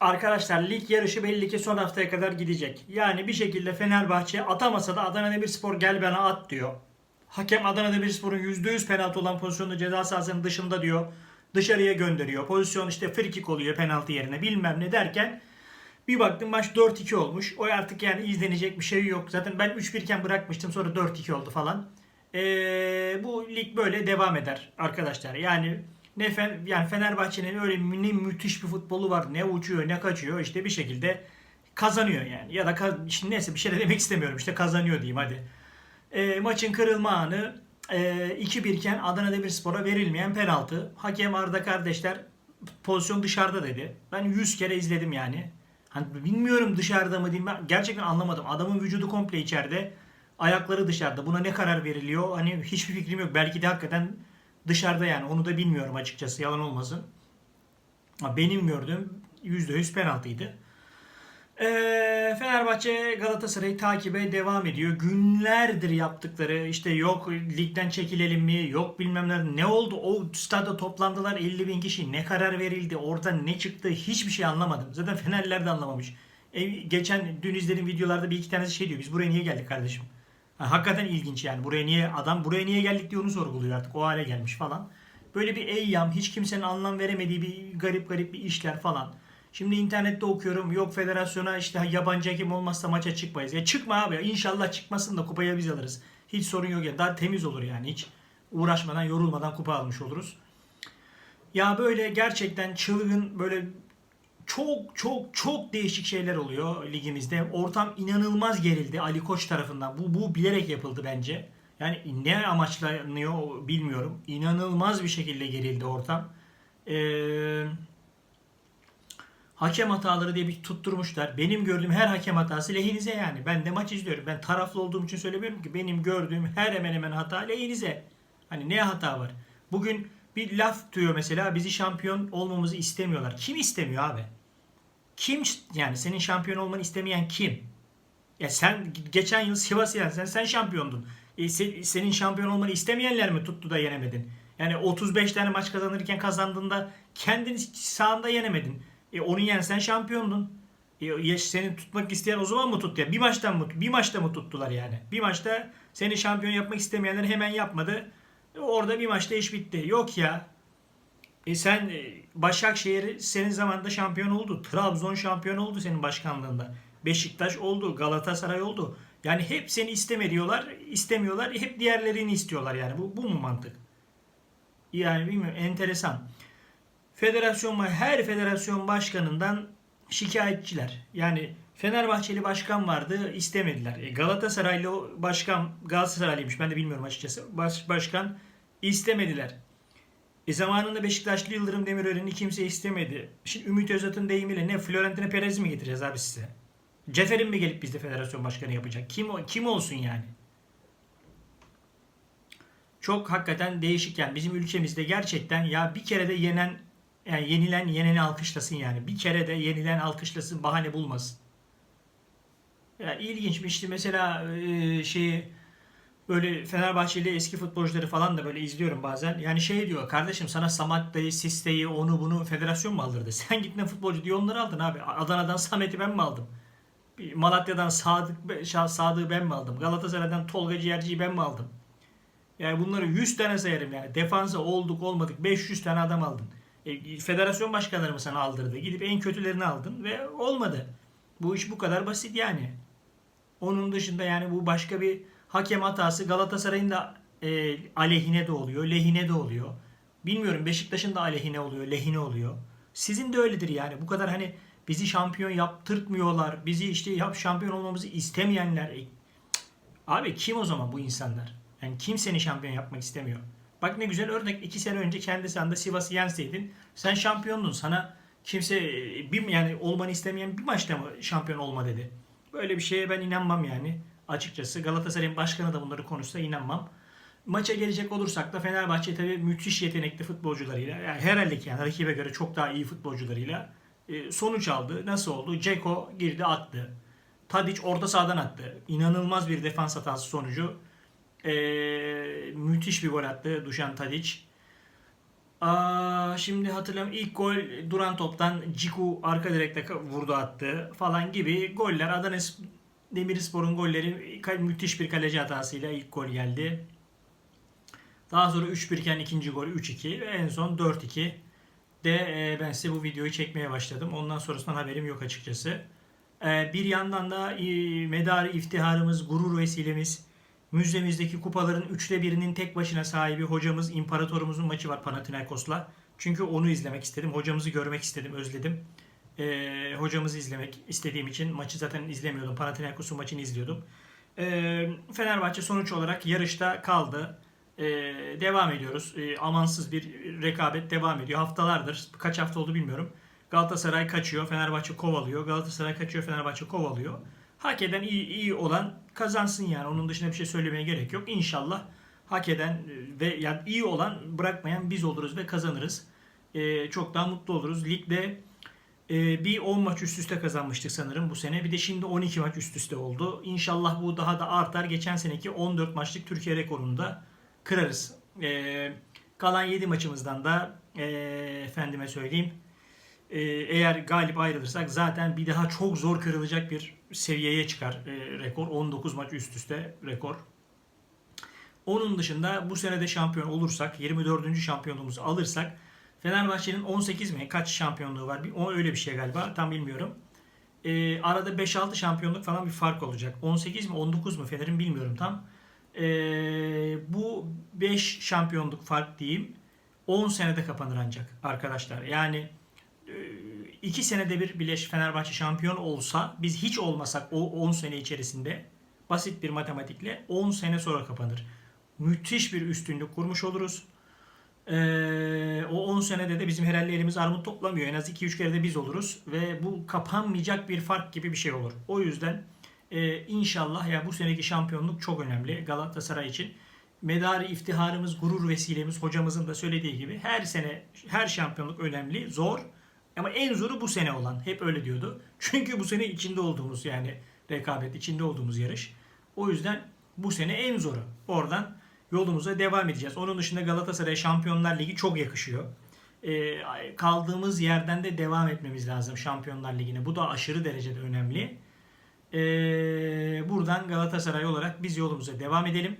Arkadaşlar lig yarışı belli ki son haftaya kadar gidecek. Yani bir şekilde Fenerbahçe atamasa da Adana Demirspor gel bana at diyor. Hakem Adana Demirspor'un %100 penaltı olan pozisyonda ceza sahasının dışında diyor. Dışarıya gönderiyor. Pozisyon işte free kick oluyor penaltı yerine bilmem ne derken bir baktım maç 4-2 olmuş. O artık yani izlenecek bir şey yok. Zaten ben 3-1 iken bırakmıştım sonra 4-2 oldu falan. Ee, bu lig böyle devam eder arkadaşlar. Yani ne Fen yani Fenerbahçe'nin öyle ne müthiş bir futbolu var. Ne uçuyor ne kaçıyor işte bir şekilde kazanıyor yani. Ya da şimdi neyse bir şey de demek istemiyorum. İşte kazanıyor diyeyim hadi. Ee, maçın kırılma anı e, 2-1 iken Adana Demirspor'a verilmeyen penaltı. Hakem Arda kardeşler pozisyon dışarıda dedi. Ben 100 kere izledim yani. Hani bilmiyorum dışarıda mı değil mi? Gerçekten anlamadım. Adamın vücudu komple içeride. Ayakları dışarıda. Buna ne karar veriliyor? Hani hiçbir fikrim yok. Belki de hakikaten dışarıda yani. Onu da bilmiyorum açıkçası. Yalan olmasın. Benim gördüğüm %100 penaltıydı. Ee, Fenerbahçe Galatasaray'ı takibe devam ediyor. Günlerdir yaptıkları işte yok ligden çekilelim mi yok bilmem ne, ne oldu o stada toplandılar 50 bin kişi ne karar verildi orada ne çıktı hiçbir şey anlamadım. Zaten Fenerliler de anlamamış. E, geçen dün izlediğim videolarda bir iki tanesi şey diyor biz buraya niye geldik kardeşim? Ha, hakikaten ilginç yani buraya niye adam buraya niye geldik diye onu sorguluyor artık o hale gelmiş falan. Böyle bir eyyam hiç kimsenin anlam veremediği bir garip garip bir işler falan. Şimdi internette okuyorum yok federasyona işte yabancı hakem olmazsa maça çıkmayız. Ya çıkma abi inşallah çıkmasın da kupayı biz alırız. Hiç sorun yok ya daha temiz olur yani hiç uğraşmadan yorulmadan kupa almış oluruz. Ya böyle gerçekten çılgın böyle çok çok çok değişik şeyler oluyor ligimizde. Ortam inanılmaz gerildi Ali Koç tarafından. Bu bu bilerek yapıldı bence. Yani ne amaçlanıyor bilmiyorum. İnanılmaz bir şekilde gerildi ortam. Eee hakem hataları diye bir tutturmuşlar. Benim gördüğüm her hakem hatası lehinize yani. Ben de maç izliyorum. Ben taraflı olduğum için söylemiyorum ki. Benim gördüğüm her hemen hemen hata lehinize. Hani ne hata var? Bugün bir laf diyor mesela bizi şampiyon olmamızı istemiyorlar. Kim istemiyor abi? Kim yani senin şampiyon olmanı istemeyen kim? Ya sen geçen yıl Sivas yani sen sen şampiyondun. E, se- senin şampiyon olmanı istemeyenler mi tuttu da yenemedin? Yani 35 tane maç kazanırken kazandığında kendini sahanda yenemedin. E onu yensen şampiyondun. E, seni tutmak isteyen o zaman mı tuttu ya? Bir maçtan mı bir maçta mı tuttular yani? Bir maçta seni şampiyon yapmak istemeyenler hemen yapmadı. E, orada bir maçta iş bitti. Yok ya. E sen e, Başakşehir senin zamanında şampiyon oldu. Trabzon şampiyon oldu senin başkanlığında. Beşiktaş oldu, Galatasaray oldu. Yani hep seni isteme diyorlar, istemiyorlar. Hep diğerlerini istiyorlar yani. Bu, bu mu mantık? Yani bilmiyorum enteresan. Federasyon her federasyon başkanından şikayetçiler. Yani Fenerbahçeli başkan vardı istemediler. E, Galatasaraylı başkan Galatasaraylıymış ben de bilmiyorum açıkçası. Baş, başkan istemediler. E zamanında Beşiktaşlı Yıldırım Demirören'i kimse istemedi. Şimdi Ümit Özat'ın deyimiyle ne Florentino Perez mi getireceğiz abi size? Cefer'in mi gelip bizde federasyon başkanı yapacak? Kim kim olsun yani? Çok hakikaten değişik yani bizim ülkemizde gerçekten ya bir kere de yenen yani yenilen yeneni alkışlasın yani. Bir kere de yenilen alkışlasın bahane bulmasın. Ya ilginç bir işte mesela e, şeyi böyle Fenerbahçeli eski futbolcuları falan da böyle izliyorum bazen. Yani şey diyor kardeşim sana Samatta'yı, Siste'yi, onu bunu federasyon mu aldırdı? Sen gittin futbolcu diye onları aldın abi. Adana'dan Samet'i ben mi aldım? Malatya'dan Sadık, Sadık'ı ben mi aldım? Galatasaray'dan Tolga Ciğerci'yi ben mi aldım? Yani bunları 100 tane sayarım yani. Defansa olduk olmadık 500 tane adam aldın. E, federasyon başkanları mı sana aldırdı? Gidip en kötülerini aldın ve olmadı. Bu iş bu kadar basit yani. Onun dışında yani bu başka bir hakem hatası Galatasaray'ın da e, aleyhine de oluyor, lehine de oluyor. Bilmiyorum Beşiktaş'ın da aleyhine oluyor, lehine oluyor. Sizin de öyledir yani. Bu kadar hani bizi şampiyon yaptırtmıyorlar. Bizi işte yap şampiyon olmamızı istemeyenler. E. Abi kim o zaman bu insanlar? Yani kim seni şampiyon yapmak istemiyor? Bak ne güzel örnek. iki sene önce kendi sahanda Sivas'ı yenseydin sen şampiyondun. Sana kimse e, bir yani olmanı istemeyen bir maçta mı şampiyon olma dedi. Böyle bir şeye ben inanmam yani. Açıkçası Galatasaray'ın başkanı da bunları konuşsa inanmam. Maça gelecek olursak da Fenerbahçe tabii müthiş yetenekli futbolcularıyla yani herhalde ki yani rakibe göre çok daha iyi futbolcularıyla e, sonuç aldı. Nasıl oldu? Ceko girdi attı. Tadic orta sahadan attı. İnanılmaz bir defans hatası sonucu. E, müthiş bir gol attı Dušan Tadic. Aa, şimdi hatırlıyorum ilk gol duran toptan Ciku arka direkte vurdu attı falan gibi goller. Adana Sp- Demirspor'un golleri müthiş bir kaleci hatasıyla ilk gol geldi. Daha sonra 3-1 iken ikinci gol 3-2 ve en son 4-2 de e, ben size bu videoyu çekmeye başladım. Ondan sonrasından haberim yok açıkçası. E, bir yandan da e, medarı iftiharımız, gurur vesilemiz, müzemizdeki kupaların üçte birinin tek başına sahibi hocamız, imparatorumuzun maçı var Panathinaikos'la. Çünkü onu izlemek istedim. Hocamızı görmek istedim, özledim. E, hocamızı izlemek istediğim için maçı zaten izlemiyordum. Panathinaikos'un maçını izliyordum. E, Fenerbahçe sonuç olarak yarışta kaldı. E, devam ediyoruz. E, amansız bir rekabet devam ediyor. Haftalardır, kaç hafta oldu bilmiyorum. Galatasaray kaçıyor, Fenerbahçe kovalıyor. Galatasaray kaçıyor, Fenerbahçe kovalıyor. Hak eden iyi, iyi olan kazansın yani. Onun dışında bir şey söylemeye gerek yok. İnşallah hak eden e, ve yani iyi olan bırakmayan biz oluruz ve kazanırız. E, çok daha mutlu oluruz. Ligde e, bir 10 maç üst üste kazanmıştık sanırım bu sene. Bir de şimdi 12 maç üst üste oldu. İnşallah bu daha da artar. Geçen seneki 14 maçlık Türkiye rekorunu da kırarız. E, kalan 7 maçımızdan da e, efendime söyleyeyim e, eğer galip ayrılırsak zaten bir daha çok zor kırılacak bir seviyeye çıkar e, rekor. 19 maç üst üste rekor. Onun dışında bu sene de şampiyon olursak, 24. şampiyonluğumuzu alırsak Fenerbahçe'nin 18 mi kaç şampiyonluğu var? Bir, o öyle bir şey galiba. Tam bilmiyorum. E, arada 5-6 şampiyonluk falan bir fark olacak. 18 mi 19 mu Fener'in bilmiyorum tam. E, bu 5 şampiyonluk fark diyeyim 10 senede kapanır ancak arkadaşlar. Yani e, iki senede bir bile Fenerbahçe şampiyon olsa biz hiç olmasak o 10 sene içerisinde basit bir matematikle 10 sene sonra kapanır. Müthiş bir üstünlük kurmuş oluruz. Ee, o 10 senede de bizim herhalde elimiz armut toplamıyor. En az 2-3 kere de biz oluruz. Ve bu kapanmayacak bir fark gibi bir şey olur. O yüzden e, inşallah ya bu seneki şampiyonluk çok önemli Galatasaray için. Medarı iftiharımız, gurur vesilemiz hocamızın da söylediği gibi her sene her şampiyonluk önemli, zor. Ama en zoru bu sene olan. Hep öyle diyordu. Çünkü bu sene içinde olduğumuz yani rekabet içinde olduğumuz yarış. O yüzden bu sene en zoru. Oradan yolumuza devam edeceğiz. Onun dışında Galatasaray Şampiyonlar Ligi çok yakışıyor. Ee, kaldığımız yerden de devam etmemiz lazım Şampiyonlar Ligi'ne. Bu da aşırı derecede önemli. Ee, buradan Galatasaray olarak biz yolumuza devam edelim.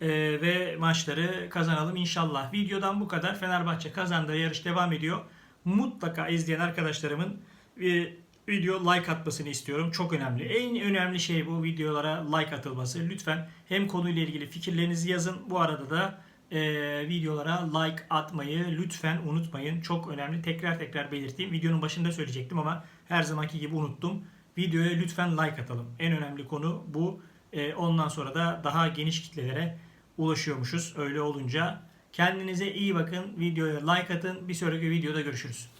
Ee, ve maçları kazanalım inşallah. Videodan bu kadar. Fenerbahçe kazandı. Yarış devam ediyor. Mutlaka izleyen arkadaşlarımın e, video like atmasını istiyorum. Çok önemli. En önemli şey bu videolara like atılması. Lütfen hem konuyla ilgili fikirlerinizi yazın. Bu arada da e, videolara like atmayı lütfen unutmayın. Çok önemli. Tekrar tekrar belirteyim. Videonun başında söyleyecektim ama her zamanki gibi unuttum. Videoya lütfen like atalım. En önemli konu bu. E, ondan sonra da daha geniş kitlelere ulaşıyormuşuz. Öyle olunca kendinize iyi bakın. Videoya like atın. Bir sonraki videoda görüşürüz.